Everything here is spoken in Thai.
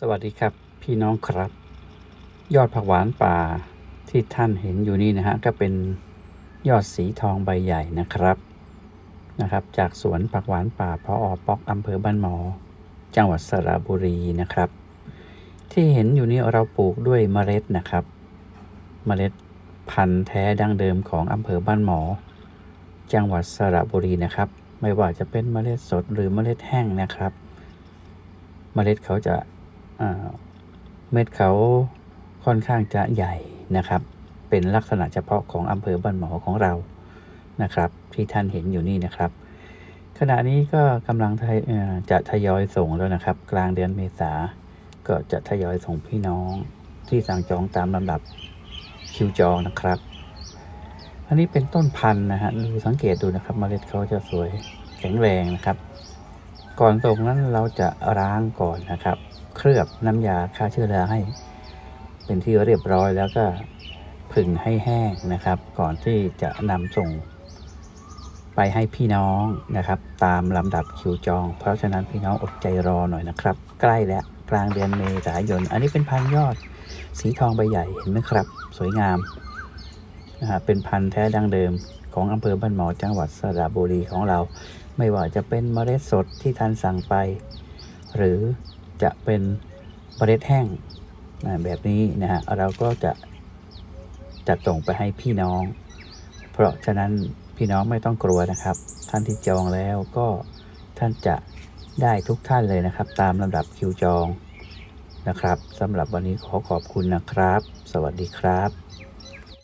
สวัสดีครับพี่น้องครับ ยอดผักหวานป่าที่ท่านเห็นอยู่นี่นะฮะก็เป็นยอดสีทองใบใหญ่นะครับนะครับ จากสวนผักหวานป่าพออปอกอำเภอบ้านหมอ จังหวัดสระบุรีนะครับ ที่เห็นอยู่นี่เราปลูกด้วยเมล็ดนะครับ เมล็ดพันธุ์แท้ดั้งเดิมของอำเภอบ้านหมอ จังหวัดสระบุรีนะครับ ไม่ว่าจะเป็นเมล็ดสดหรือเมล็ดแห้งนะครับ เมล็ดเขาจะ เม็ดเขาค่อนข้างจะใหญ่นะครับ เป็นลักษณะเฉพาะของอำเภอบ้านหมอของเรานะครับ ที่ท่านเห็นอยู่นี่นะครับ ขณะนี้ก็กำลังจะทยอยส่งแล้วนะครับ กลางเดือนเมษาก็จะทยอยส่งพี่น้องที่สั่งจองตามลำดับคิวจองนะครับ อันนี้เป็นต้นพันธุ์นะฮะดูสังเกตดูนะครับเมล็ดเขาจะสวยแข็งแรงนะครับ ก่อนส่งนั้นเราจะล้างก่อนนะครับ เคลือบน้ำยาฆ่าเชื้อราให้ เป็นที่เรียบร้อยแล้วก็ผึ่งให้แห้งนะครับ ก่อนที่จะนำส่งไปให้พี่น้องนะครับ ตามลำดับคิวจอง เพราะฉะนั้นพี่น้องอดใจรอหน่อยนะครับ ใกล้แล้วกลางเดือนเมษายน อันนี้เป็นพันยอดสีทองใบใหญ่เห็นไหมครับ สวยงามนะฮะเป็นพันธุ์แท้ดั้งเดิมของอำเภอบ้านหมอจังหวัดสระบุรีของเรา ไม่ว่าจะเป็นเมล็ดสดที่ท่านสั่งไป หรือ จะเป็นเมล็ดแห้งแบบนี้นะฮะเราก็จะจัดส่งไปให้พี่น้อง เพราะฉะนั้นพี่น้องไม่ต้องกลัวนะครับ ท่านที่จองแล้วก็ท่านจะได้ทุกท่านเลยนะครับ ตามลำดับคิวจองนะครับสำหรับวันนี้ขอขอบคุณนะครับ สวัสดีครับ